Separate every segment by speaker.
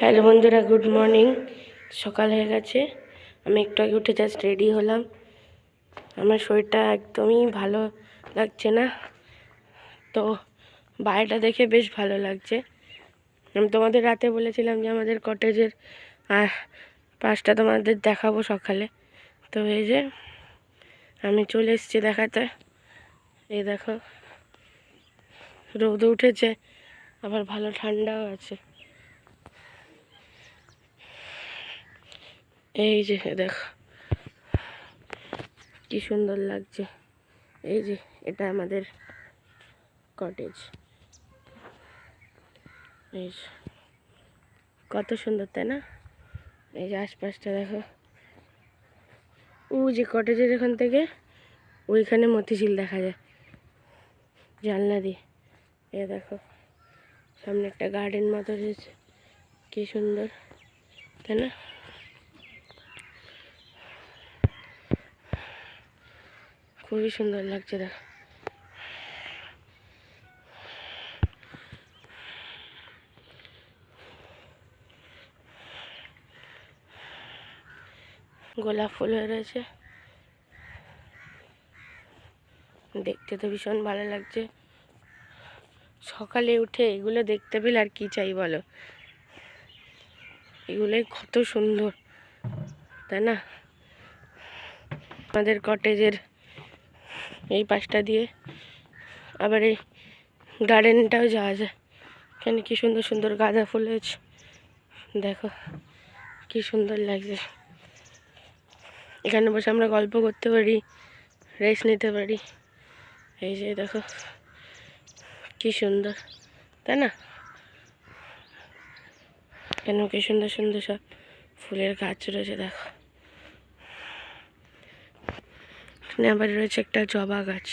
Speaker 1: Hello বন্ধুরা, good morning. সকাল হয়ে গেছে। আমি একটু আগে উঠে জাস্ট রেডি হলাম। আমার শরীরটা একদমই ভালো লাগছে না। তো বাইরেটা দেখে বেশ ভালো লাগছে। আমি তোমাদের রাতে বলেছিলাম যে আমাদের কটেজের পাশটা তোমাদের দেখাবো সকালে। তো এই যে আমি চলে এসেছি দেখাতে। এই দেখো, রোদ উঠেছে, আবার ভালো ঠান্ডাও আছে। এই যে, দেখো। কি সুন্দর লাগছে। এই যে, এটা আমাদের কটেজ এই যে। কত সুন্দর, তাই না? এই যে, আশপাশটা দেখো। ও যে কটেজের এখান থেকে, ওইখানে মতিঝিল দেখা যায়। জানলা দিয়ে। এ দেখো, সামনে একটা গার্ডেন মতো রয়েছে। কি সুন্দর, তাই না? খুবই সুন্দর লাগছে, দেখো। গোলাপ ফুল হয়ে রয়েছে। দেখতে তো ভীষণ ভালো লাগছে। সকালে উঠে এগুলো দেখতে পেলে আর কি চাই বলো? এগুলোই কত সুন্দর, তাই না? আমাদের কটেজের এই পাশটা দিয়ে আবার এই গার্ডেনটাও যাওয়া যায়। এখানে কি সুন্দর সুন্দর গাঁদা ফুল হয়েছে। দেখো, কি সুন্দর লাগছে। এখানে বসে আমরা গল্প করতে পারি রেস্ট নিতে পারি। এই যে দেখো, কি সুন্দর, তাই না? কেন কি সুন্দর সুন্দর সব ফুলের গাছ রয়েছে, দেখো। এখানে আবার রয়েছে একটা জবা গাছ।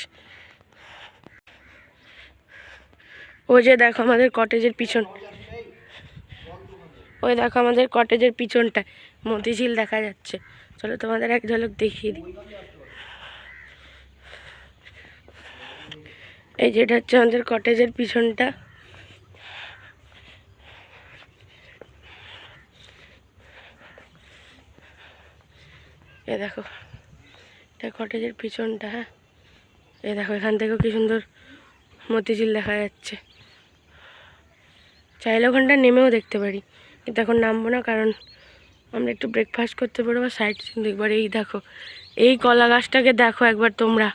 Speaker 1: ওই যে দেখো আমাদের কটেজের পিছন। ওই দেখো আমাদের কটেজের পিছনটা মতিঝিল দেখা যাচ্ছে। চলো তোমাদের এক ঝলক দেখিয়ে দিই। এই যেটা হচ্ছে আমাদের কটেজের পিছনটা। এ দেখো। এটা কটেজের পিছনটা হ্যাঁ এ দেখো এখান থেকেও কি সুন্দর মতিঝিল দেখা যাচ্ছে। চাইলে ওখানটা নেমেও দেখতে পারি, কিন্তু এখন নামবো না কারণ আমরা একটু ব্রেকফাস্ট করতে পারব সাইড সিন দেখবার এই দেখো, এই কলা গাছটাকে দেখো একবার তোমরা,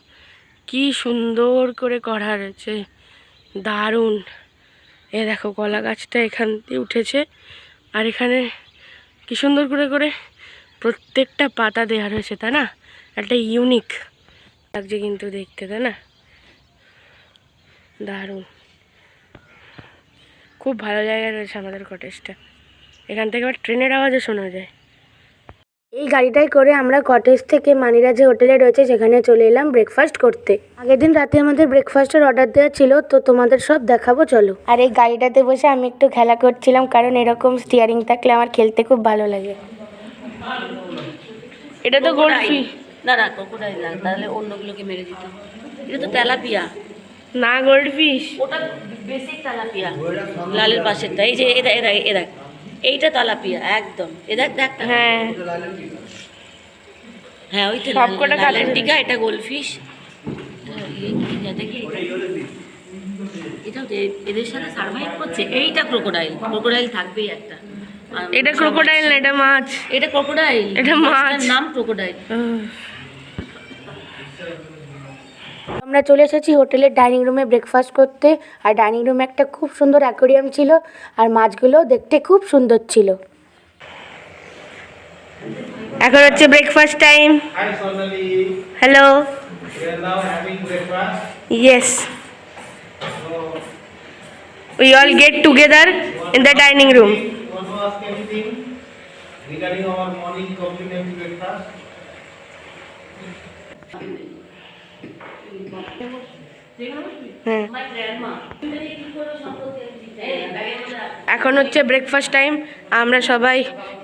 Speaker 1: কি সুন্দর করে করা রয়েছে, দারুণ। এ দেখো কলা গাছটা এখান দিয়ে উঠেছে, আর এখানে কি সুন্দর করে করে প্রত্যেকটা পাতা দেওয়া রয়েছে, তাই না? একটা ইউনিক লাগছে কিন্তু দেখতে, তাই না? দারুণ। খুব ভালো জায়গায় রয়েছে আমাদের কটেজটা এখান থেকে আবার ট্রেনের আওয়াজও শোনা যায়। এই গাড়িটাই করে আমরা কটেজ থেকে মানিরা যে হোটেলে রয়েছে, সেখানে চলে এলাম ব্রেকফাস্ট করতে। আগের দিন রাতে আমাদের ব্রেকফাস্টের অর্ডার দেওয়া ছিল, তো তোমাদের সব দেখাবো, চলো। আর এই গাড়িটাতে বসে আমি একটু খেলা করছিলাম, কারণ এরকম স্টিয়ারিং থাকলে আমার খেলতে খুব ভালো লাগে। এটা তো গোল্ডফি
Speaker 2: না না ক্রোকোডাইল না তাহলে অন্যগুলোকে মেরে দিতাম এটা তো তেলাপিয়া।
Speaker 1: না গোল্ডফিশ
Speaker 2: ওটা বেসিক তেলাপিয়া লালের পাশেরটা। এই যে এদা এদা এদা এইটা তেলাপিয়া একদম। এদা দেখ।
Speaker 1: হ্যাঁ।
Speaker 2: হ্যাঁ ওই
Speaker 1: সবকটা
Speaker 2: লালের টিকা এটা গোলফিশ দেখি এটাও এদের সাথে সার্ভাইভ করছে। এইটা ক্রোকোডাইল ক্রোকোডাইল থাকবেই একটা।
Speaker 1: এটা ক্রোকোডাইল না এটা মাছ।
Speaker 2: এটা ক্রোকোডাইল
Speaker 1: এটা মাছ।
Speaker 2: নাম ক্রোকোডাইল
Speaker 1: আমরা চলে এসেছি হোটেলের ডাইনিং রুমে ব্রেকফাস্ট করতে। আর ডাইনিং রুমে একটা খুব সুন্দর অ্যাকোরিয়াম ছিল আর মাছগুলো দেখতে খুব সুন্দর ছিল। এখন হচ্ছে breakfast time hello. Yes we all get together in the dining room
Speaker 3: want to ask anything regarding our morning complimentary breakfast?
Speaker 1: হ্যাঁ। এখন হচ্ছে ব্রেকফাস্ট টাইম আমরা সবাই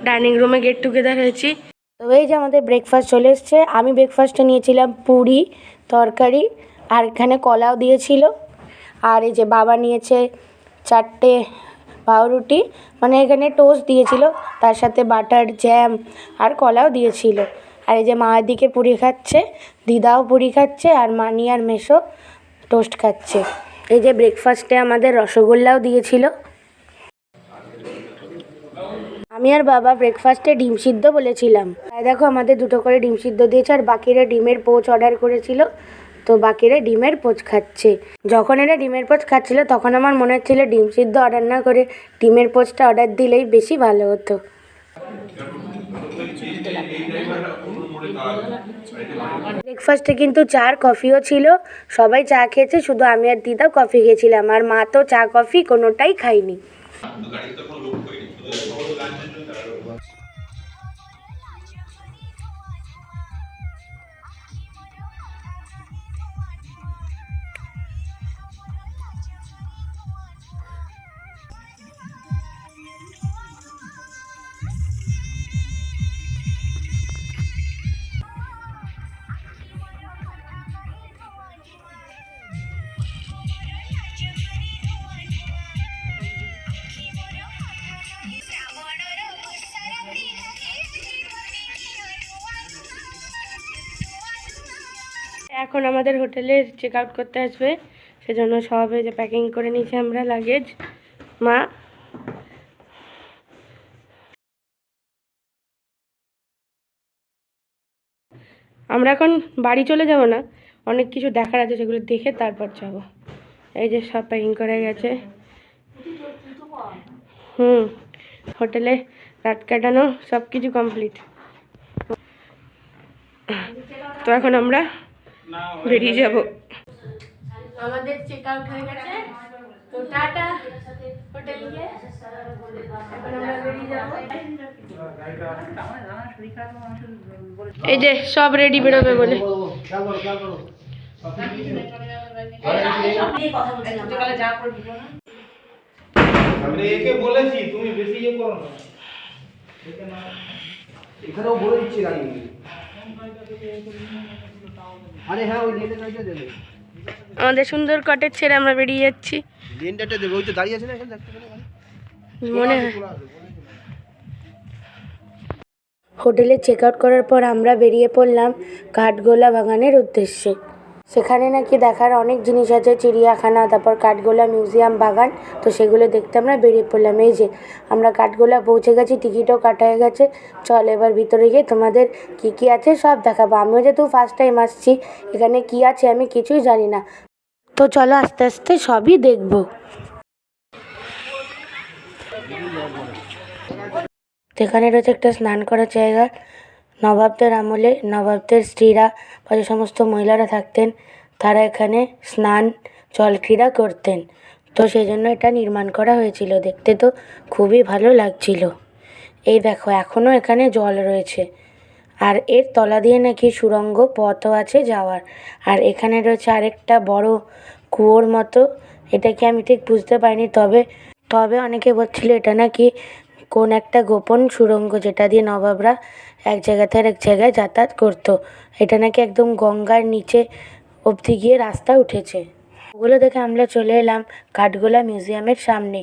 Speaker 1: ডাইনিং রুমে গেট টুগেদার হয়েছি। তো এই যে আমাদের ব্রেকফাস্ট চলে এসছে, আমি ব্রেকফাস্টে নিয়েছিলাম পুরি, তরকারি, আর এখানে কলাও দিয়েছিল। আর এই যে বাবা নিয়েছে চারটে
Speaker 4: পাউরুটি মানে এখানে টোস্ট দিয়েছিল, তার সাথে বাটার জ্যাম আর কলাও দিয়েছিল। আর এই যে মা দিকে পুরি খাচ্ছে, দিদাও পুরি খাচ্ছে, আর মানি আর মেশো টোস্ট খাচ্ছে। এই যে ব্রেকফাস্টে আমাদের রসগোল্লাও দিয়েছিল। আমি আর বাবা ব্রেকফাস্টে ডিম সিদ্ধ বলেছিলাম। আর দেখো আমাদের দুটো করে ডিম সিদ্ধ দিয়েছে, আর বাকিরা ডিমের পোচ অর্ডার করেছিল। তো বাকিরা ডিমের পোচ খাচ্ছে। যখন এরা ডিমের পোচ খাচ্ছিল, তখন আমার মনে হচ্ছিল ডিম সিদ্ধ অর্ডার না করে ডিমের পোচটা অর্ডার দিলেই বেশি ভালো হতো। ব্রেকফাস্টে কিন্তু চা আর কফিও ছিল। সবাই চা খেয়েছে শুধু আমি আর দিদাও কফি খেয়েছিলাম। আর মা তো চা কফি কোনোটাই খাইনি এখন আমাদের হোটেলে চেক আউট করতে আসবে। সেজন্য সব যে প্যাকিং করে নিয়েছি আমরা লাগেজ মা। আমরা এখন বাড়ি চলে যাব না, অনেক কিছু দেখার আছে সেগুলো দেখে তারপর যাব। এই যে সব প্যাকিং করে গেছে। হুম, হোটেলে রাত কাটানো সব কিছু কমপ্লিট তো এখন আমরা বেরিয়ে যাব। আমাদের চেক আউট হয়ে গেছে। তো টাটা হোটেল গিয়ে এখন আমরা বেরিয়ে যাব। এই যে সব রেডি বেরোবে বলে।
Speaker 5: বলেছি তুমি বেশি ইয়ে করো না। এখানেও বলে দিচ্ছি হ্যাঁ
Speaker 4: আমাদের সুন্দর কটেজ ছেড়ে আমরা বেরিয়ে যাচ্ছি।
Speaker 5: লেনটা দেবে ওই তো দাঁড়িয়ে আছে না এখানে দেখতে
Speaker 4: মনে হয়। হোটেলে চেক আউট করার পর আমরা বেরিয়ে পড়লাম কাঠগোলা বাগানের উদ্দেশ্যে। সেখানে নাকি দেখার অনেক জিনিস আছে, চিড়িয়াখানা, তারপর কাঠগোলা মিউজিয়াম, বাগান, তো সেগুলো দেখতে আমরা বেরিয়ে পড়লাম। এই যে, আমরা কাঠগোলা পৌঁছে গেছি, টিকিটও কাটা হয়ে গেছে। চল এবার ভিতরে গিয়ে তোমাদের কি কি আছে সব দেখাবো। আমিও যেহেতু ফার্স্ট টাইম আসছি, এখানে কি আছে আমি কিছুই জানি না। তো চলো আস্তে আস্তে সবই দেখব। এখানে রয়েছে একটা স্নান করার জায়গা। নবাবদের আমলে নবাবদের স্ত্রীরা বা যে সমস্ত মহিলারা থাকতেন, তারা এখানে স্নান, জলক্রীড়া করতেন। তো সেই জন্য এটা নির্মাণ করা হয়েছিল। দেখতে তো খুবই ভালো লাগছিল। এই দেখো এখনও এখানে জল রয়েছে। আর এর তলা দিয়ে নাকি সুড়ঙ্গ পথও আছে যাওয়ার। আর এখানে রয়েছে আরেকটা বড় কুয়োর মতো। এটা কি আমি ঠিক বুঝতে পারিনি, তবে তবে অনেকে বলছিল এটা নাকি কোন একটা গোপন সুড়ঙ্গ যেটা দিয়ে নবাবরা এক জায়গা থেকে এক জায়গায় যাতায়াত করতো। এটা নাকি একদম গঙ্গার নিচে অবধি গিয়ে রাস্তা উঠেছে। ওগুলো দেখে আমরা চলে এলাম কাঠগোলা মিউজিয়ামের সামনে।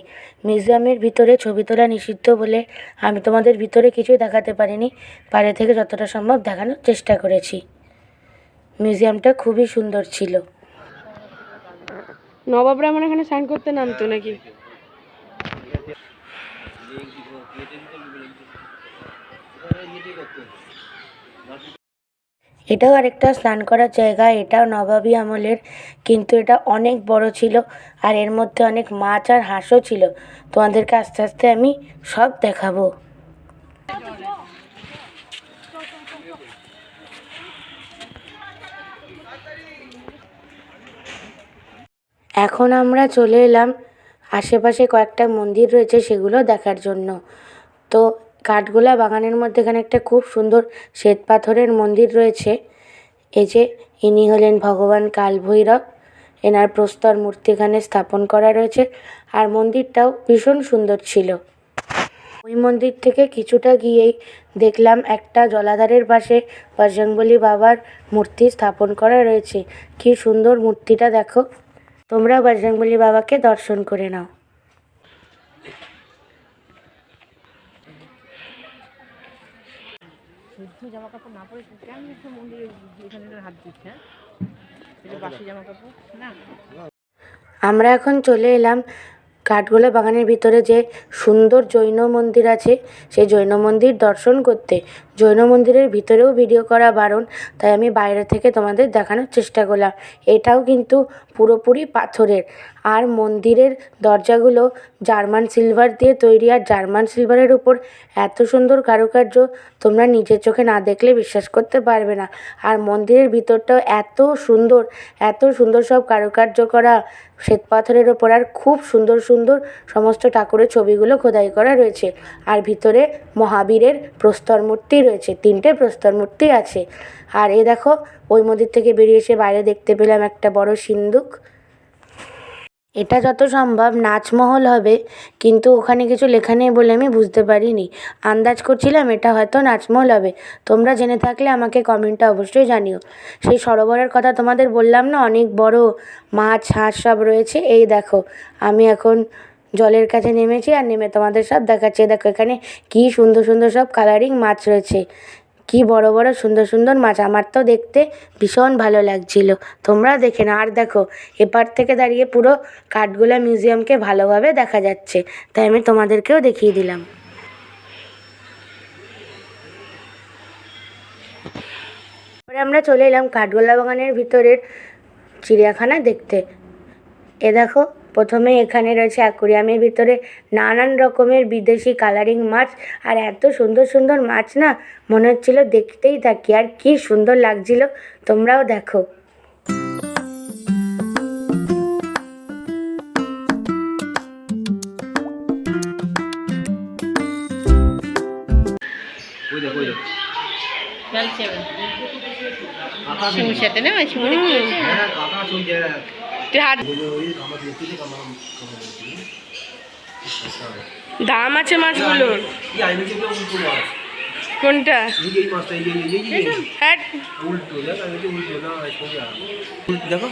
Speaker 4: মিউজিয়ামের ভিতরে ছবি তোলা নিষিদ্ধ বলে আমি তোমাদের ভিতরে কিছুই দেখাতে পারিনি। বাইরে থেকে যতটা সম্ভব দেখানোর চেষ্টা করেছি। মিউজিয়ামটা খুবই সুন্দর ছিল। নবাবরা মানে এখানে স্নান করতে নামতো নাকি? এটাও আরেকটা স্নান করার জায়গা, এটাও নবাবী আমলের, কিন্তু এটা অনেক বড় ছিল আর এর মধ্যে অনেক মাছ আর হাঁসও ছিল। তোমাদেরকে আস্তে আস্তে আমি সব দেখাবো। এখন আমরা চলে এলাম। আশেপাশে কয়েকটা মন্দির রয়েছে সেগুলো দেখার জন্য। তো কাঠগোলা বাগানের মধ্যে এখানে একটা খুব সুন্দর শ্বেত পাথরের মন্দির রয়েছে। এই যে ইনি হলেন ভগবান কালভৈরব। এনার প্রস্তর মূর্তি এখানে স্থাপন করা রয়েছে আর মন্দিরটাও ভীষণ সুন্দর ছিল। ওই মন্দির থেকে কিছুটা গিয়েই দেখলাম একটা জলাধারের পাশে বজরংবলী বাবার মূর্তি স্থাপন করা রয়েছে। কি সুন্দর মূর্তিটা দেখো। তোমরা বজরংবলী বাবাকে দর্শন করে নাও।
Speaker 6: শুদ্ধ জামা কাপড় না পরে কেন একটু মন্দিরে এখানে হাত দিচ্ছে হ্যাঁ? এটা বাসি জামা কাপড় না।
Speaker 4: আমরা এখন চলে এলাম কাঠগোলা বাগানের ভিতরে যে সুন্দর জৈন মন্দির আছে, সেই জৈন মন্দির দর্শন করতে। জৈন মন্দিরের ভিতরেও ভিডিও করা বারণ, তাই আমি বাইরে থেকে তোমাদের দেখানোর চেষ্টা করলাম। এটাও কিন্তু পুরোপুরি পাথরের। আর মন্দিরের দরজাগুলো জার্মান সিলভার দিয়ে তৈরি, আর জার্মান সিলভারের উপর এত সুন্দর কারুকার্য তোমরা নিজের চোখে না দেখলে বিশ্বাস করতে পারবে না। আর মন্দিরের ভিতরটাও এত সুন্দর এত সুন্দর সব কারুকার্য করা শ্বেত পাথরের ওপর আর খুব সুন্দর সুন্দর সমস্ত ঠাকুরের ছবিগুলো খোদাই করা রয়েছে। আর ভিতরে মহাবীরের প্রস্তর মূর্তি রয়েছে, তিনটে প্রস্তর মূর্তি আছে। আর এ দেখো, ওই মন্দির থেকে বেরিয়ে এসে বাইরে দেখতে পেলাম একটা বড় সিন্দুক। এটা যত সম্ভব নাচমহল হবে, কিন্তু ওখানে কিছু লেখা নেই বলে আমি বুঝতে পারিনি। আন্দাজ করছিলাম এটা হয়তো নাচমহল হবে। তোমরা জেনে থাকলে আমাকে কমেন্টে অবশ্যই জানিও। সেই সরোবরের কথা তোমাদের বললাম না, অনেক বড় মাছ, হাঁস সব রয়েছে। এই দেখো, আমি এখন জলের কাছে নেমেছি আর নেমে তোমাদের সব দেখাচ্ছি। দেখো এখানে কী সুন্দর সুন্দর সব কালারিং মাছ রয়েছে। কি বড় বড় সুন্দর সুন্দর মাছ। আমার তো দেখতে ভীষণ ভালো লাগছিল। তোমরা দেখে না আর দেখো, এপার থেকে দাঁড়িয়ে পুরো কাঠগোলা মিউজিয়ামকে ভালোভাবে দেখা যাচ্ছে। তাই আমি তোমাদেরকেও দেখিয়ে দিলাম। আমরা চলে এলাম কাঠগোলা বাগানের ভিতরের চিড়িয়াখানা দেখতে। এ দেখো প্রথমে এখানে রয়েছে অ্যাকোরিয়ামের ভিতরে নানান রকমের বিদেশি কালারিং মাছ আর এত সুন্দর সুন্দর মাছ না মনে হচ্ছিল দেখতেই থাকি আর কি সুন্দর লাগছিল তোমরাও দেখো
Speaker 6: শিমুর সাথে না শিমুর
Speaker 5: হ্যাঁ
Speaker 4: দাম আছে মাছগুলোর কোনটা?
Speaker 5: এই যে এই মাছটা এই যে এই যে। এই যে
Speaker 4: হ্যাট
Speaker 5: উল্টো দেখ উল্টো না উল্টো দেখো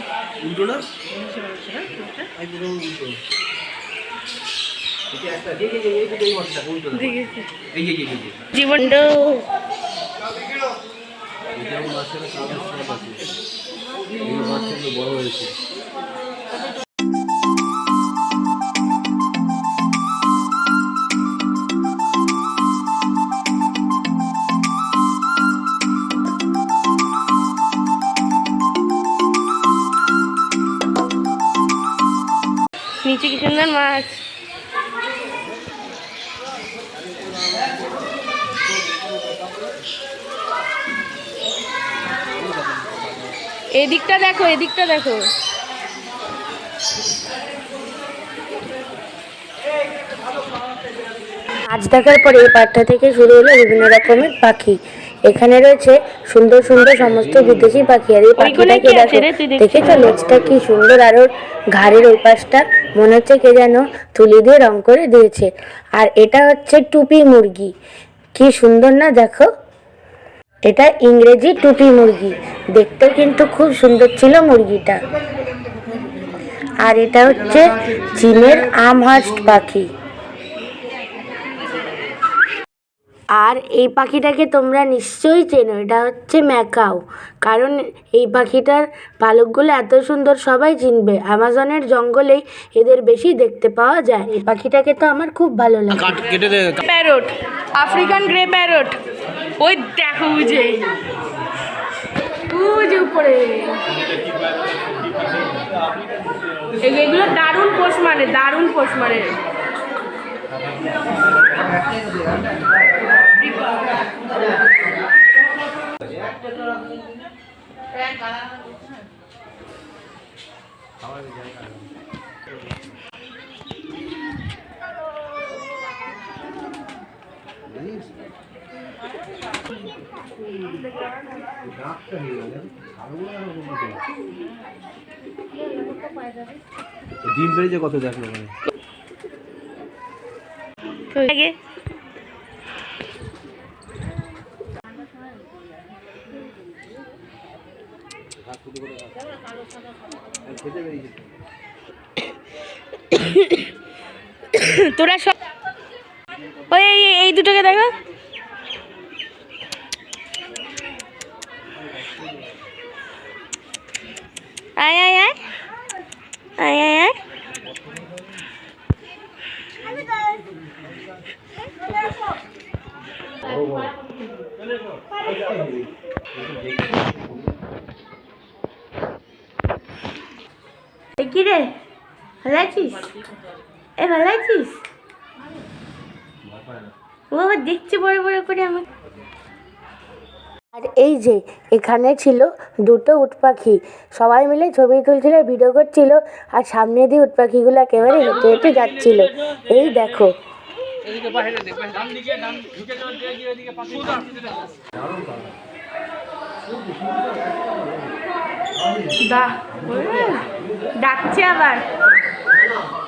Speaker 4: সুন্দর মাছ। এদিকটা দেখো এদিকটা দেখো। মাছ দেখার পরে এই পাটটা থেকে শুরু হলো বিভিন্ন রকমের পাখি। এখানে রয়েছে সুন্দর সুন্দর সমস্ত বিদেশি পাখি আর এই পাখিটাকে দেখো? দেখেছ? লেজটা কি সুন্দর আর ওর ঘাড়ের ওই পাশটা? মনে হচ্ছে কে যেন তুলি দিয়ে রং করে দিয়েছে। আর এটা হচ্ছে টুপি মুরগি। কি সুন্দর না দেখো? এটা ইংরেজি টুপি মুরগি। দেখতে কিন্তু খুব সুন্দর ছিল মুরগিটা। আর এটা হচ্ছে চীনের আমহাস্ট পাখি। আর এই পাখিটাকে তোমরা নিশ্চয়ই চেনো এটা হচ্ছে ম্যাকাও। কারণ এই পাখিটার পালকগুলো এত সুন্দর সবাই চিনবে অ্যামাজনের জঙ্গলেই এদের বেশি দেখতে পাওয়া যায়। এই পাখিটাকে তো আমার খুব ভালো লাগে। Parrot African grey parrot. ওই দেখো বুঝে বুঝে উপরে। এগুলো দারুণ পোষ মানে দারুণ পোষ মানে।
Speaker 5: ডিম বেড়েছে কত দেখ না
Speaker 4: তোরা সব ওই এই দুটোকে দেখো। আয় আয় আয়। আয় আয় আয়। Thank you. ভালো আছিস এ ভালো আছিস ও আবার দেখছে বড় বড় করে আমার। আর এই যে এখানে ছিল দুটো উট পাখি। সবাই মিলে ছবি তুলছিল ভিডিও করছিল আর সামনে দিয়ে উট পাখিগুলো একেবারে হেঁটে হেঁটে যাচ্ছিল। এই দেখো। ডাকছে আবার। Yeah.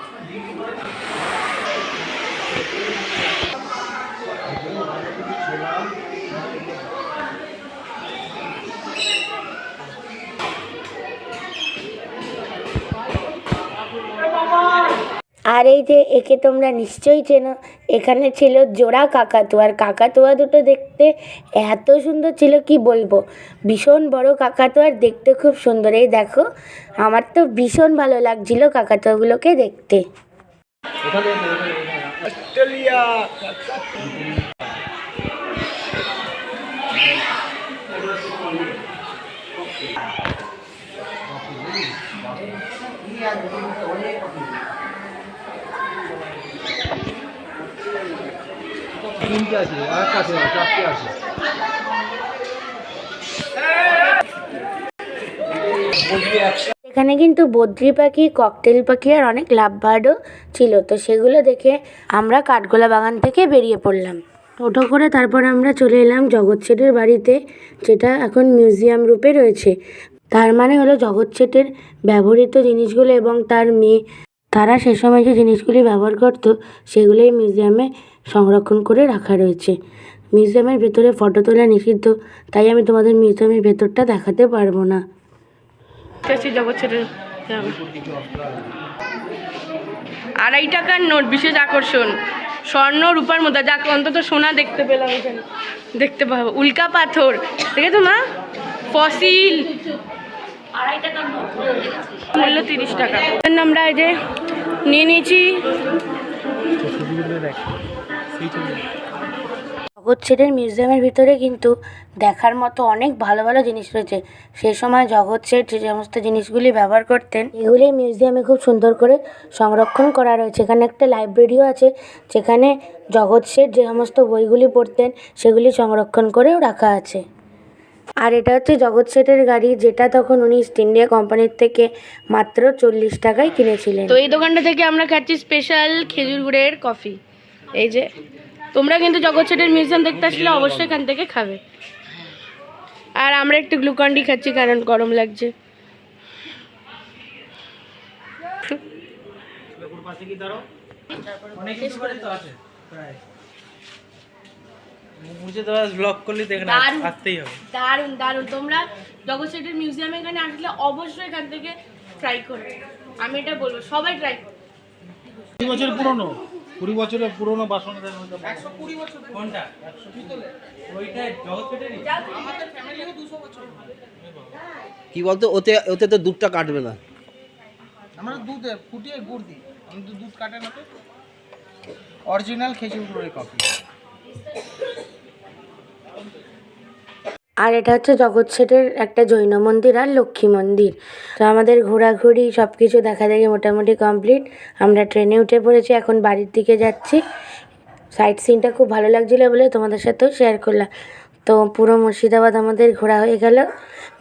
Speaker 4: আর এই যে একে তোমরা নিশ্চয়ই চেনো, এখানে ছিল জোড়া কাকাতুয়া আর কাকাতুয়া দুটো দেখতে এত সুন্দর ছিল, কি বলব? ভীষণ বড় কাকাতুয়া আর দেখতে খুব সুন্দর। এই দেখো, আমার তো ভীষণ ভালো লাগছিল কাকাতুয়াগুলোকে দেখতে।
Speaker 5: তিনটে আছে আর না, চারটে আছে।
Speaker 4: এখানে কিন্তু বদ্রি পাখি ককটেল পাখি আর অনেক লাভ বার্ডও ছিল। তো সেগুলো দেখে আমরা কাঠগোলা বাগান থেকে বেরিয়ে পড়লাম। টোটো করে তারপর আমরা চলে এলাম জগৎ শেঠের বাড়িতে যেটা এখন মিউজিয়াম রূপে রয়েছে। তার মানে হলো জগৎ শেঠের ব্যবহৃত জিনিসগুলো এবং তার মেয়ে। তারা সে সময় যে জিনিসগুলি ব্যবহার করতো সেগুলোই মিউজিয়ামে সংরক্ষণ করে রাখা রয়েছে। মিউজিয়ামের ভেতরে ফটো তোলা নিষিদ্ধ, তাই আমি তোমাদের মিউজিয়ামের ভেতরটা দেখাতে পারব না। আড়াই টাকার নোট, বিশেষ আকর্ষণ। স্বর্ণ, রূপার মধ্যে যাকে, অন্তত সোনা দেখতে পেলাম এখানে। দেখতে পাবো। উল্কা পাথর, দেখেছ মা? ফসিল। মূল্য তিরিশ টাকা। আমরা এই যে নিয়ে নিয়েছি। জগৎ শেঠের মিউজিয়ামের ভিতরে কিন্তু দেখার মতো অনেক ভালো ভালো জিনিস রয়েছে। সে সময় জগৎ শেঠ যে সমস্ত জিনিসগুলি ব্যবহার করতেন, এগুলি মিউজিয়ামে খুব সুন্দর করে সংরক্ষণ করা রয়েছে। এখানে একটা লাইব্রেরিও আছে, যেখানে জগৎ শেঠ যে সমস্ত বইগুলি পড়তেন, সেগুলি সংরক্ষণ করেও রাখা আছে। আর এটা হচ্ছে জগৎ শেঠের গাড়ি, যেটা তখন উনি ইস্ট ইন্ডিয়া কোম্পানির থেকে মাত্র চল্লিশ টাকায় কিনেছিলেন। তো এই দোকানটা থেকে আমরা খাচ্ছি স্পেশাল খেজুর গুড়ের কফি এই যে তোমরা কিন্তু জগৎ শেঠের মিউজিয়াম দেখতে আসলে অবশ্যই এখান থেকে খাবে। আর আমরা একটু গ্লুকন ডি খাচ্ছি কারণ গরম লাগছে। তোমরা জগৎ শেঠের মিউজিয়ামে এখানে আসলে অবশ্যই এখান থেকে ট্রাই করবে আমি এটা বলব সবাই ট্রাই করবে
Speaker 3: বছর পুরনো? কুড়ি বছরের পুরনো বাসন
Speaker 5: একশো কুড়ি বছর কোনটা? ওইটা জগৎ পেটেরই
Speaker 7: কি বলতো ওতে ওতে তো দুধটা কাটবে না।
Speaker 3: আমরা দুধ ফুটিয়ে গুড় দিই। আমি তো দুধ কাটে না তো। অরিজিনাল খেজুর গুড়ের কফি
Speaker 4: আর এটা হচ্ছে জগৎ শেঠের একটা জৈন মন্দির আর লক্ষ্মী মন্দির। তো আমাদের ঘোরাঘুরি সব কিছু দেখা দেখি মোটামুটি কমপ্লিট। আমরা ট্রেনে উঠে পড়েছি, এখন বাড়ির দিকে যাচ্ছি। সাইট সিনটা খুব ভালো লাগছিল বলে তোমাদের সাথেও শেয়ার করলাম। তো পুরো মুর্শিদাবাদ আমাদের ঘোরা হয়ে গেল।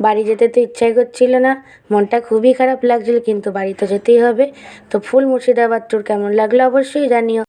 Speaker 4: বাড়ি যেতে তো ইচ্ছাই করছিল না। মনটা খুবই খারাপ লাগছিল, কিন্তু বাড়ি তো যেতেই হবে। তো ফুল মুর্শিদাবাদ ট্যুর কেমন লাগল অবশ্যই জানিও।